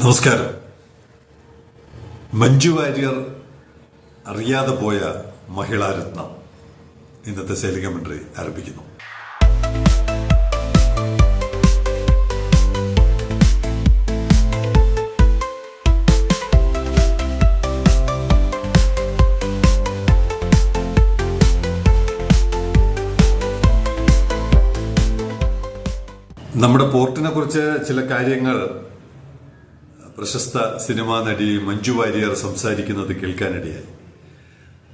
നമസ്കാരം. മഞ്ജു വാര്യർ അറിയാതെ പോയ മഹിളാരത്നം ഇന്നത്തെ ശൈലി കമന്ററി ആരംഭിക്കുന്നു. നമ്മുടെ പോർട്ടിനെ കുറിച്ച് ചില കാര്യങ്ങൾ പ്രശസ്ത സിനിമാ നടി മഞ്ജു വാര്യർ സംസാരിക്കുന്നത് കേൾക്കാനിടയായി.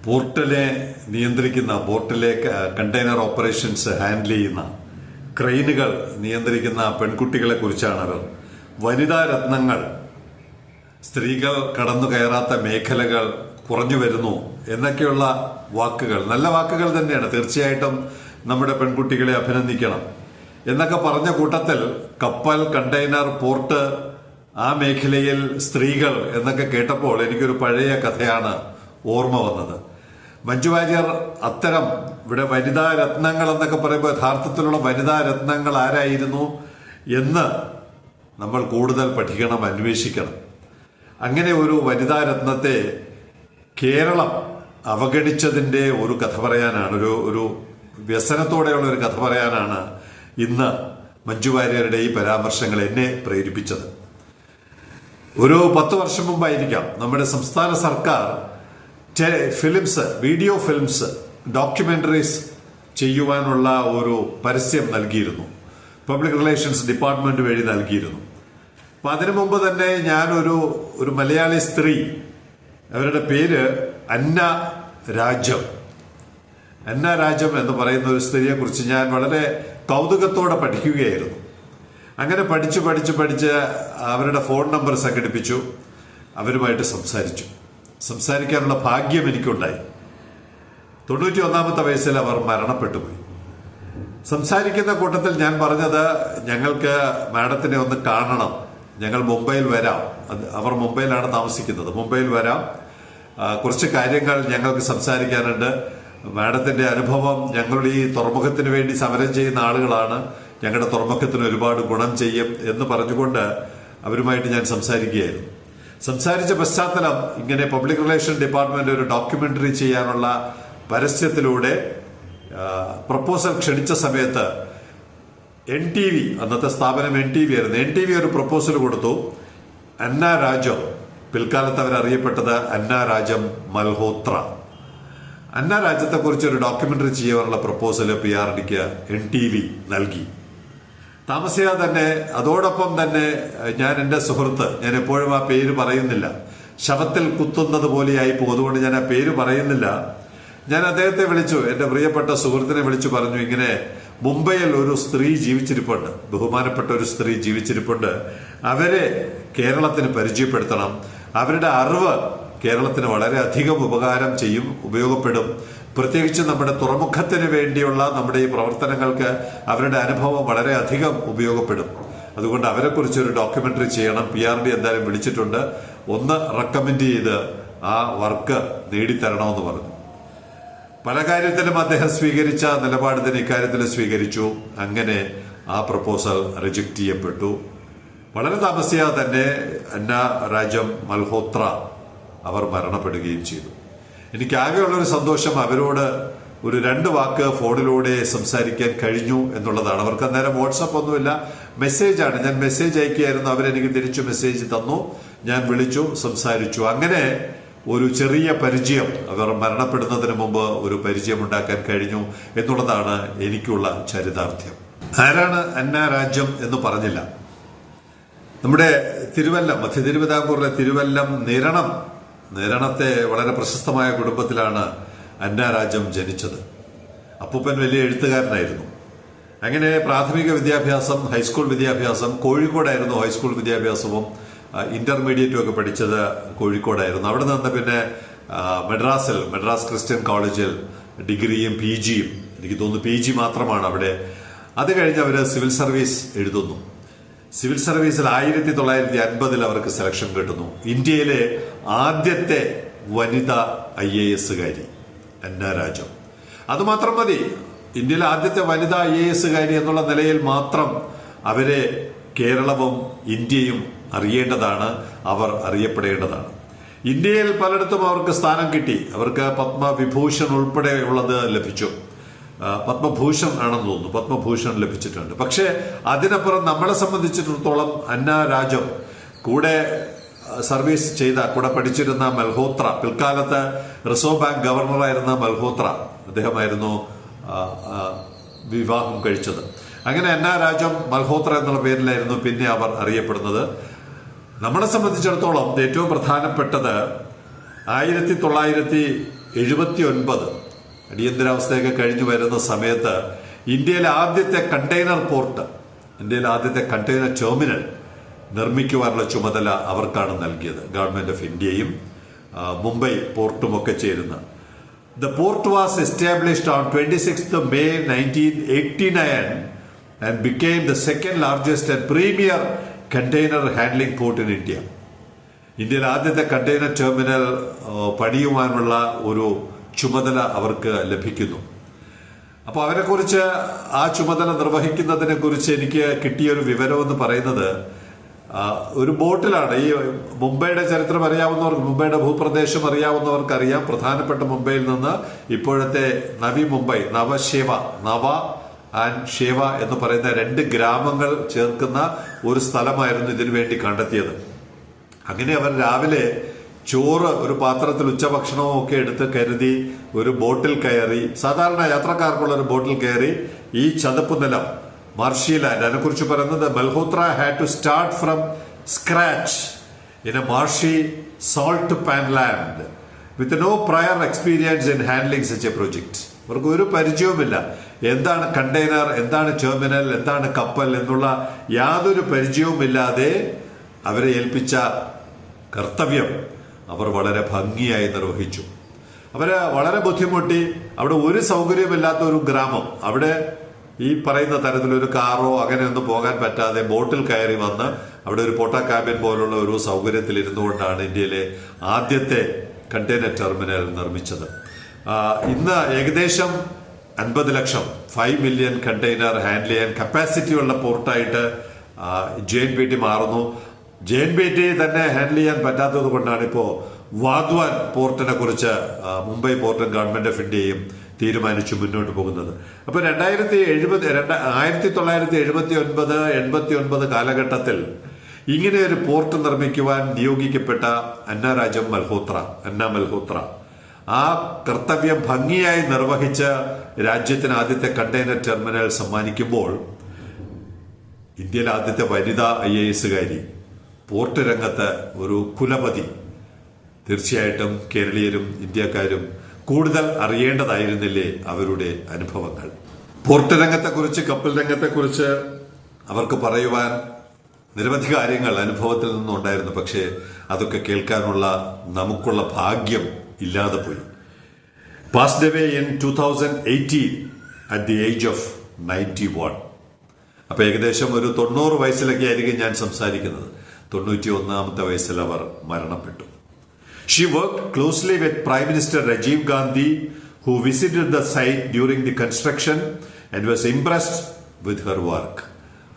പോർട്ടലെ നിയന്ത്രിക്കുന്ന പോർട്ടലെ കണ്ടെയ്നർ ഓപ്പറേഷൻസ് ഹാൻഡിൽ ചെയ്യുന്ന ക്രെയിനുകൾ നിയന്ത്രിക്കുന്ന പെൺകുട്ടികളെ കുറിച്ചാണ് അവർ വനിതാ രത്നങ്ങൾ സ്ത്രീകൾ കടന്നു കയറാത്ത മേഖലകൾ കുറഞ്ഞു വരുന്നു എന്നൊക്കെയുള്ള വാക്കുകൾ. നല്ല വാക്കുകൾ തന്നെയാണ്. തീർച്ചയായിട്ടും നമ്മുടെ പെൺകുട്ടികളെ അഭിനന്ദിക്കണം. എന്നൊക്കെ പറഞ്ഞ കൂട്ടത്തിൽ കപ്പൽ കണ്ടെയ്നർ പോർട്ട് ആ മേഖലയിൽ സ്ത്രീകൾ എന്നൊക്കെ കേട്ടപ്പോൾ എനിക്കൊരു പഴയ കഥയാണ് ഓർമ്മ വന്നത്. മഞ്ജു വാര്യർ അത്തരം ഇവിടെ വനിതാ രത്നങ്ങൾ എന്നൊക്കെ പറയുമ്പോൾ യഥാർത്ഥത്തിലുള്ള വനിതാ രത്നങ്ങൾ ആരായിരുന്നു എന്ന് നമ്മൾ കൂടുതൽ പഠിക്കണം അന്വേഷിക്കണം. അങ്ങനെ ഒരു വനിതാ രത്നത്തെ കേരളം അവഗണിച്ചതിന്റെ ഒരു കഥ പറയാനാണ് ഒരു ഒരു വ്യസനത്തോടെയുള്ള ഒരു കഥ പറയാനാണ് ഇന്ന് മഞ്ജു വാര്യരുടെ ഈ പരാമർശങ്ങൾ എന്നെ പ്രേരിപ്പിച്ചത്. ഒരു പത്ത് വർഷം മുമ്പായിരിക്കാം നമ്മുടെ സംസ്ഥാന സർക്കാർ ഫിലിംസ് വീഡിയോ ഫിലിംസ് ഡോക്യുമെന്ററീസ് ചെയ്യുവാനുള്ള ഒരു പരസ്യം നൽകിയിരുന്നു. പബ്ലിക് റിലേഷൻസ് ഡിപ്പാർട്ട്മെന്റ് വഴി നൽകിയിരുന്നു. അപ്പൊ അതിനു മുമ്പ് തന്നെ ഞാനൊരു ഒരു മലയാളി സ്ത്രീ അവരുടെ പേര് അന്ന രാജം. അന്ന രാജം എന്ന് പറയുന്ന ഒരു സ്ത്രീയെ കുറിച്ച് ഞാൻ വളരെ കൗതുകത്തോടെ പഠിക്കുകയായിരുന്നു. അങ്ങനെ പഠിച്ച് പഠിച്ച് പഠിച്ച് അവരുടെ ഫോൺ നമ്പർ സംഘടിപ്പിച്ചു. അവരുമായിട്ട് സംസാരിച്ചു. സംസാരിക്കാനുള്ള ഭാഗ്യം എനിക്കുണ്ടായി. തൊണ്ണൂറ്റി ഒന്നാമത്തെ വയസ്സിൽ അവർ മരണപ്പെട്ടു പോയി. സംസാരിക്കുന്ന കൂട്ടത്തിൽ ഞാൻ പറഞ്ഞത് ഞങ്ങൾക്ക് മാഡത്തിനെ ഒന്ന് കാണണം. ഞങ്ങൾ മുംബൈയിൽ വരാം. അവർ മുംബൈയിലാണ് താമസിക്കുന്നത്. മുംബൈയിൽ വരാം. കുറച്ച് കാര്യങ്ങൾ ഞങ്ങൾക്ക് സംസാരിക്കാനുണ്ട്. മാഡത്തിന്റെ അനുഭവം ഞങ്ങളുടെ ഈ തുറമുഖത്തിന് വേണ്ടി സമരം ചെയ്യുന്ന ആളുകളാണ്. ഞങ്ങളുടെ തുറമുഖത്തിന് ഒരുപാട് ഗുണം ചെയ്യും എന്ന് പറഞ്ഞുകൊണ്ട് അവരുമായിട്ട് ഞാൻ സംസാരിക്കുകയായിരുന്നു. സംസാരിച്ച പശ്ചാത്തലം ഇങ്ങനെ പബ്ലിക് റിലേഷൻ ഡിപ്പാർട്ട്മെന്റ് ഒരു ഡോക്യുമെന്ററി ചെയ്യാനുള്ള പരസ്യത്തിലൂടെ പ്രപ്പോസൽ ക്ഷണിച്ച സമയത്ത് എൻ ടി വി അന്നത്തെ സ്ഥാപനം എൻ ടി വി ആയിരുന്നു. എൻ ടി വി ഒരു പ്രപ്പോസൽ കൊടുത്തു. അന്ന രാജം പിൽക്കാലത്ത് അവരറിയപ്പെട്ടത് അന്ന രാജം മൽഹോത്ര. അന്ന രാജ്യത്തെ കുറിച്ച് ഒരു ഡോക്യുമെന്ററി ചെയ്യാനുള്ള പ്രപ്പോസൽ പി ആർ ഡിക്ക് എൻ ടി വി നൽകി. താമസിയാതെ തന്നെ അതോടൊപ്പം തന്നെ ഞാൻ എന്റെ സുഹൃത്ത് ഞാൻ എപ്പോഴും ആ പേര് പറയുന്നില്ല. ശവത്തിൽ കുത്തുന്നത് പോലെയായി പോകും അതുകൊണ്ട് ഞാൻ ആ പേര് പറയുന്നില്ല. ഞാൻ അദ്ദേഹത്തെ വിളിച്ചു എന്റെ പ്രിയപ്പെട്ട സുഹൃത്തിനെ വിളിച്ചു പറഞ്ഞു ഇങ്ങനെ മുംബൈയിൽ ഒരു സ്ത്രീ ജീവിച്ചിരിപ്പുണ്ട്. ബഹുമാനപ്പെട്ട ഒരു സ്ത്രീ ജീവിച്ചിരിപ്പുണ്ട്. അവരെ കേരളത്തിന് പരിചയപ്പെടുത്തണം. അവരുടെ അറിവ് കേരളത്തിന് വളരെയധികം ഉപകാരം ചെയ്യും ഉപയോഗപ്പെടും. പ്രത്യേകിച്ച് നമ്മുടെ തുറമുഖത്തിന് വേണ്ടിയുള്ള നമ്മുടെ ഈ പ്രവർത്തനങ്ങൾക്ക് അവരുടെ അനുഭവം വളരെയധികം ഉപയോഗപ്പെടും. അതുകൊണ്ട് അവരെക്കുറിച്ച് ഒരു ഡോക്യുമെന്ററി ചെയ്യണം. പി ആർ ഡി എന്തായാലും വിളിച്ചിട്ടുണ്ട്. ഒന്ന് റെക്കമെൻഡ് ചെയ്ത് ആ വർക്ക് നേടിത്തരണമെന്ന് പറഞ്ഞു. പല കാര്യത്തിലും അദ്ദേഹം സ്വീകരിച്ച നിലപാട് തന്നെ ഇക്കാര്യത്തിൽ സ്വീകരിച്ചു. അങ്ങനെ ആ പ്രപ്പോസൽ റിജക്റ്റ് ചെയ്യപ്പെട്ടു. വളരെ താമസിയാതെ തന്നെ അന്ന രാജം മൽഹോത്ര അവർ മരണപ്പെടുകയും ചെയ്തു. എനിക്കാകെയുള്ള ഒരു സന്തോഷം അവരോട് ഒരു രണ്ട് വാക്ക് ഫോണിലൂടെ സംസാരിക്കാൻ കഴിഞ്ഞു എന്നുള്ളതാണ്. അവർക്ക് അന്നേരം വാട്സപ്പ് ഒന്നുമില്ല. മെസ്സേജാണ്. ഞാൻ മെസ്സേജ് അയക്കുകയായിരുന്നു. അവരെനിക്ക് തിരിച്ചു മെസ്സേജ് തന്നു. ഞാൻ വിളിച്ചു സംസാരിച്ചു. അങ്ങനെ ഒരു ചെറിയ പരിചയം അവർ മരണപ്പെടുന്നതിന് മുമ്പ് ഒരു പരിചയം ഉണ്ടാക്കാൻ കഴിഞ്ഞു എന്നുള്ളതാണ് എനിക്കുള്ള ചരിതാർത്ഥ്യം. ആരാണ് അന്ന രാജ്യം എന്ന് പറഞ്ഞില്ല. നമ്മുടെ തിരുവല്ലം മധ്യ തിരുവിതാംകൂറിലെ തിരുവല്ലം നിരണം നിരണത്തെ വളരെ പ്രശസ്തമായ കുടുംബത്തിലാണ് അന്നാരാജ്യം ജനിച്ചത്. അപ്പൂപ്പൻ വലിയ എഴുത്തുകാരനായിരുന്നു. അങ്ങനെ പ്രാഥമിക വിദ്യാഭ്യാസം ഹൈസ്കൂൾ വിദ്യാഭ്യാസം കോഴിക്കോടായിരുന്നു ഹൈസ്കൂൾ വിദ്യാഭ്യാസവും ഇന്റർമീഡിയറ്റും ഒക്കെ പഠിച്ചത് കോഴിക്കോടായിരുന്നു. അവിടെ നിന്ന് പിന്നെ മെഡ്രാസിൽ മദ്രാസ് ക്രിസ്ത്യൻ കോളേജിൽ ഡിഗ്രിയും പി ജിയും എനിക്ക് തോന്നുന്നു പി ജി മാത്രമാണ് അവിടെ. അത് കഴിഞ്ഞ് അവർ സിവിൽ സർവീസ് എഴുതുന്നു. സിവിൽ സർവീസിൽ ആയിരത്തി തൊള്ളായിരത്തി അൻപതിൽ അവർക്ക് സെലക്ഷൻ കിട്ടുന്നു. ഇന്ത്യയിലെ ആദ്യത്തെ വനിത ഐ എ എസുകാരി അന്ന രാജം. അത് മാത്രം മതി ഇന്ത്യയിലെ ആദ്യത്തെ വനിതാ ഐ എ എസുകാരി എന്നുള്ള നിലയിൽ മാത്രം അവരെ കേരളവും ഇന്ത്യയും അറിയേണ്ടതാണ് അവർ അറിയപ്പെടേണ്ടതാണ്. ഇന്ത്യയിൽ പലയിടത്തും അവർക്ക് സ്ഥാനം കിട്ടി. അവർക്ക് പത്മവിഭൂഷൺ ഉൾപ്പെടെയുള്ളത് ലഭിച്ചു. പത്മഭൂഷൺ ആണെന്ന് തോന്നുന്നു. പത്മഭൂഷൺ ലഭിച്ചിട്ടുണ്ട്. പക്ഷേ അതിനപ്പുറം നമ്മളെ സംബന്ധിച്ചിടത്തോളം അന്ന രാജം കൂടെ സർവീസ് ചെയ്ത കൂടെ പഠിച്ചിരുന്ന മൽഹോത്ര പിൽക്കാലത്ത് റിസർവ് ബാങ്ക് ഗവർണറായിരുന്ന മൽഹോത്ര അദ്ദേഹമായിരുന്നു വിവാഹം കഴിച്ചത്. അങ്ങനെ അന്ന രാജം മൽഹോത്ര എന്നുള്ള പേരിലായിരുന്നു പിന്നെ അവർ അറിയപ്പെടുന്നത്. നമ്മളെ സംബന്ധിച്ചിടത്തോളം ഏറ്റവും പ്രധാനപ്പെട്ടത് ആയിരത്തി തൊള്ളായിരത്തി എഴുപത്തി ഒൻപത് അടിയന്തരാവസ്ഥയൊക്കെ കഴിഞ്ഞു വരുന്ന സമയത്ത് ഇന്ത്യയിലെ ആദ്യത്തെ കണ്ടെയ്നർ പോർട്ട് ഇന്ത്യയിലെ ആദ്യത്തെ കണ്ടെയ്നർ ടെർമിനൽ നിർമ്മിക്കുവാനുള്ള ചുമതല അവർക്കാണ് നൽകിയത്. ഗവൺമെന്റ് ഓഫ് ഇന്ത്യയും മുംബൈ പോർട്ടും ഒക്കെ ചേരുന്ന. The port was established on twenty six May nineteen eighty nine and became the second largest and premier container handling port in India ഇന്ത്യയിലെ ആദ്യത്തെ കണ്ടെയ്നർ ടെർമിനൽ പണിയുവാനുള്ള ഒരു ചുമതല അവർക്ക് ലഭിക്കുന്നു. അപ്പോൾ അവരെക്കുറിച്ച് ആ ചുമതല നിർവഹിക്കുന്നതിനെ കുറിച്ച് എനിക്ക് കിട്ടിയ ഒരു വിവരം എന്ന് പറയുന്നത് ഒരു ബോട്ടിലാണ്. ഈ മുംബൈയുടെ ചരിത്രം അറിയാവുന്നവർക്ക് മുംബൈയുടെ ഭൂപ്രദേശം അറിയാവുന്നവർക്കറിയാം. പ്രധാനപ്പെട്ട മുംബൈയിൽ നിന്ന് ഇപ്പോഴത്തെ നവി മുംബൈ നവശേവ നവ ആൻഡ് ഷേവ എന്ന് പറയുന്ന രണ്ട് ഗ്രാമങ്ങൾ ചേർക്കുന്ന ഒരു സ്ഥലമായിരുന്നു ഇതിനു വേണ്ടി കണ്ടെത്തിയത്. അങ്ങനെ അവർ രാവിലെ ചോറ് ഒരു പാത്രത്തിൽ ഉച്ചഭക്ഷണവും ഒക്കെ എടുത്ത് കരുതി ഒരു ബോട്ടിൽ കയറി സാധാരണ യാത്രക്കാർക്കുള്ള ഒരു ബോട്ടിൽ കയറി ഈ ചതുപ്പ് നിലം മാർഷിലാൻഡ് അതിനെക്കുറിച്ച് പറയുന്നത് Malhotra had to start from scratch in a marshy salt pan land with no prior experience in handling such a project അവർക്ക് ഒരു പരിചയവുമില്ല. എന്താണ് കണ്ടെയ്നർ എന്താണ് ടെർമിനൽ എന്താണ് കപ്പൽ എന്നുള്ള യാതൊരു പരിചയവുമില്ലാതെ അവരെ ഏൽപ്പിച്ച കർത്തവ്യം. അവർ വളരെ ഭംഗിയായി നിർവഹിച്ചു. അവർ വളരെ ബുദ്ധിമുട്ടി. അവിടെ ഒരു സൗകര്യമില്ലാത്ത ഒരു ഗ്രാമം. അവിടെ ഈ പറയുന്ന തരത്തിലൊരു കാറോ അങ്ങനെയൊന്നും പോകാൻ പറ്റാതെ ബോട്ടിൽ കയറി വന്ന് അവിടെ ഒരു പൊട്ട ക്യാബിൻ പോലുള്ള ഒരു സൗകര്യത്തിൽ ഇരുന്നുകൊണ്ടാണ് ഇന്ത്യയിലെ ആദ്യത്തെ കണ്ടെയ്നർ ടെർമിനൽ നിർമ്മിച്ചത്. ഇന്ന് ഏകദേശം അൻപത് lakh five million container handle ചെയ്യാൻ കപ്പാസിറ്റി ഉള്ള പോർട്ടായിട്ട് ജെ എൻ പി ടി മാറുന്നു. ജെ എൻ ബി ടി തന്നെ ഹാൻഡിൽ ചെയ്യാൻ പറ്റാത്തത് കൊണ്ടാണ് ഇപ്പോൾ വാദ്വാൻ പോർട്ടിനെ കുറിച്ച് മുംബൈ പോർട്ടും ഗവൺമെന്റ് ഓഫ് ഇന്ത്യയും തീരുമാനിച്ചു മുന്നോട്ട് പോകുന്നത്. അപ്പൊ രണ്ടായിരത്തി എഴുപത് രണ്ട ആയിരത്തി തൊള്ളായിരത്തി എഴുപത്തി ഒൻപത് എൺപത്തി ഒൻപത് കാലഘട്ടത്തിൽ ഇങ്ങനെ ഒരു പോർട്ട് നിർമ്മിക്കുവാൻ നിയോഗിക്കപ്പെട്ട അന്ന രാജം മൽഹോത്ര അന്ന മൽഹോത്ര. ആ കർത്തവ്യം ഭംഗിയായി നിർവഹിച്ച് രാജ്യത്തിന് ആദ്യത്തെ കണ്ടെയ്നർ ടെർമിനൽ സമ്മാനിക്കുമ്പോൾ ഇന്ത്യയിലെ ആദ്യത്തെ വനിതാ ഐ എ എസുകാരി പോർട്ട് രംഗത്ത് ഒരു കുലപതി തീർച്ചയായിട്ടും കേരളീയരും ഇന്ത്യക്കാരും കൂടുതൽ അറിയേണ്ടതായിരുന്നില്ലേ അവരുടെ അനുഭവങ്ങൾ? പോർട്ട് രംഗത്തെക്കുറിച്ച് കപ്പൽ രംഗത്തെക്കുറിച്ച് അവർക്ക് പറയുവാൻ നിരവധി കാര്യങ്ങൾ അനുഭവത്തിൽ നിന്നുണ്ടായിരുന്നു. പക്ഷേ അതൊക്കെ കേൾക്കാനുള്ള നമുക്കുള്ള ഭാഗ്യം ഇല്ലാതെ പോയി. Passed away in two thousand eighteen at the age of ninety one അപ്പോൾ ഏകദേശം ഒരു തൊണ്ണൂറ് വയസ്സിലൊക്കെ ആയിരിക്കും ഞാൻ സംസാരിക്കുന്നത്. തൊണ്ണൂറ്റി ഒന്നാമത്തെ വയസ്സിൽ അവർ മരണപ്പെട്ടു. She work closely with prime minister Rajiv Gandhi who visited the site during the construction and was impressed with her work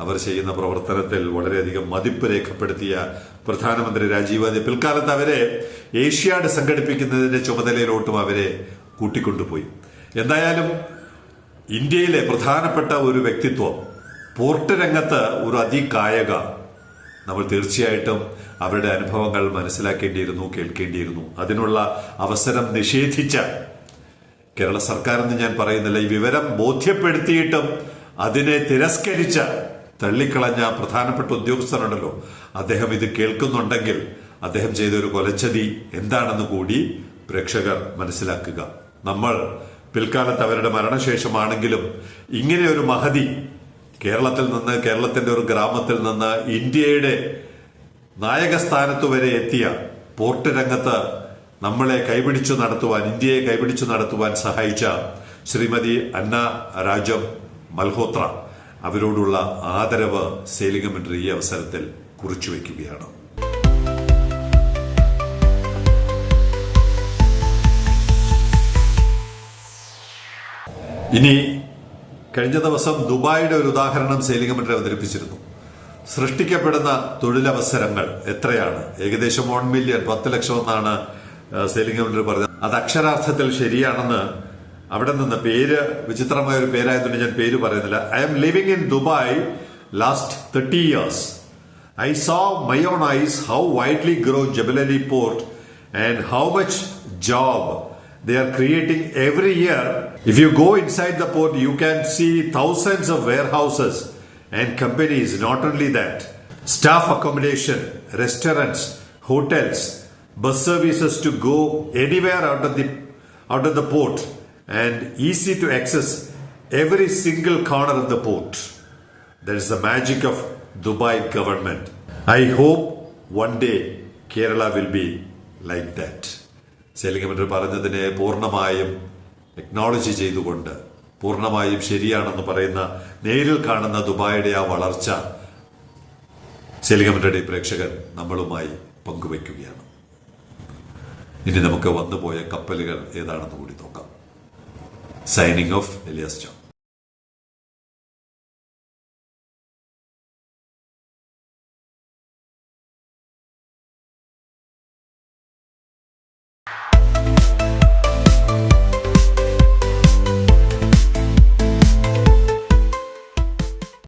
അവർ ചെയ്യുന്ന പ്രവർത്തനത്തിൽ വളരെയധികം മതിപ്പ് രേഖപ്പെടുത്തിയ പ്രധാനമന്ത്രി രാജീവ് ഗാന്ധി പിൽക്കാലത്ത് അവരെ ഏഷ്യാഡ് സംഘടിപ്പിക്കുന്നതിന്റെ ചുമതലയിലോട്ടും അവരെ കൂട്ടിക്കൊണ്ടുപോയി. എന്തായാലും ഇന്ത്യയിലെ പ്രധാനപ്പെട്ട ഒരു വ്യക്തിത്വം പോർട്ട് രംഗത്ത് ഒരു അതികായക നമ്മൾ തീർച്ചയായിട്ടും അവരുടെ അനുഭവങ്ങൾ മനസ്സിലാക്കേണ്ടിയിരുന്നു കേൾക്കേണ്ടിയിരുന്നു. അതിനുള്ള അവസരം നിഷേധിച്ച കേരള സർക്കാർ എന്ന് ഞാൻ പറയുന്നില്ല ഈ വിവരം ബോധ്യപ്പെടുത്തിയിട്ടും അതിനെ തിരസ്കരിച്ച തള്ളിക്കളഞ്ഞ പ്രധാനപ്പെട്ട ഉദ്യോഗസ്ഥനുണ്ടല്ലോ അദ്ദേഹം ഇത് കേൾക്കുന്നുണ്ടെങ്കിൽ അദ്ദേഹം ചെയ്ത ഒരു കൊലച്ചതി എന്താണെന്ന് കൂടി പ്രേക്ഷകർ മനസ്സിലാക്കുക. നമ്മൾ പിൽക്കാലത്ത് അവരുടെ മരണശേഷമാണെങ്കിലും ഇങ്ങനെ ഒരു മഹതി കേരളത്തിൽ നിന്ന് കേരളത്തിന്റെ ഒരു ഗ്രാമത്തിൽ നിന്ന് ഇന്ത്യയുടെ നായകസ്ഥാനത്ത് വരെ എത്തിയ പോർട്ട് രംഗത്ത് നമ്മളെ കൈപിടിച്ചു നടത്തുവാൻ ഇന്ത്യയെ കൈപിടിച്ചു നടത്തുവാൻ സഹായിച്ച ശ്രീമതി അന്ന രാജം മൽഹോത്ര അവരോടുള്ള ആദരവ് സേലിംഗമെന്റ് ഈ അവസരത്തിൽ കുറിച്ചു വയ്ക്കുകയാണ്. ഇനി കഴിഞ്ഞ ദിവസം ദുബായിയുടെ ഒരു ഉദാഹരണം സേലിംഗമന്ത്രി അവതരിപ്പിച്ചിരുന്നു. സൃഷ്ടിക്കപ്പെടുന്ന തൊഴിലവസരങ്ങൾ എത്രയാണ്? ഏകദേശം വൺ മില്യൺ പത്ത് ലക്ഷം എന്നാണ് കൗണ്ടർ പറഞ്ഞത്. അത് അക്ഷരാർത്ഥത്തിൽ ശരിയാണെന്ന് അവിടെ നിന്ന് പേര് വിചിത്രമായ ഒരു പേരായതുകൊണ്ട് ഞാൻ പേര് പറയുന്നില്ല. I'm living in Dubai last thirty years I saw my own eyes how widely grow Jebel Ali port and how much job they are creating every year. If you go inside the port, you can see thousands of warehouses and companies. Not only that, staff accommodation, restaurants, hotels, bus services to go anywhere out of the out of the port and easy to access every single corner of the port. That is the magic of Dubai government. I hope one day Kerala will be like that. സെലിംഗമെന്റ് പറഞ്ഞതിനെ പൂർണമായും technology ചെയ്തുകൊണ്ട് പൂർണമായും ശരിയാണെന്ന് പറയുന്ന നേരിൽ കാണുന്ന ദുബായിയുടെ ആ വളർച്ച സെലിംഗമെന്റയുടെ പ്രേക്ഷകർ നമ്മളുമായി പങ്കുവയ്ക്കുകയാണ്. ഇനി നമുക്ക് വന്നുപോയ കപ്പലുകൾ ഏതാണെന്ന് കൂടി നോക്കാം. Signing off Elias John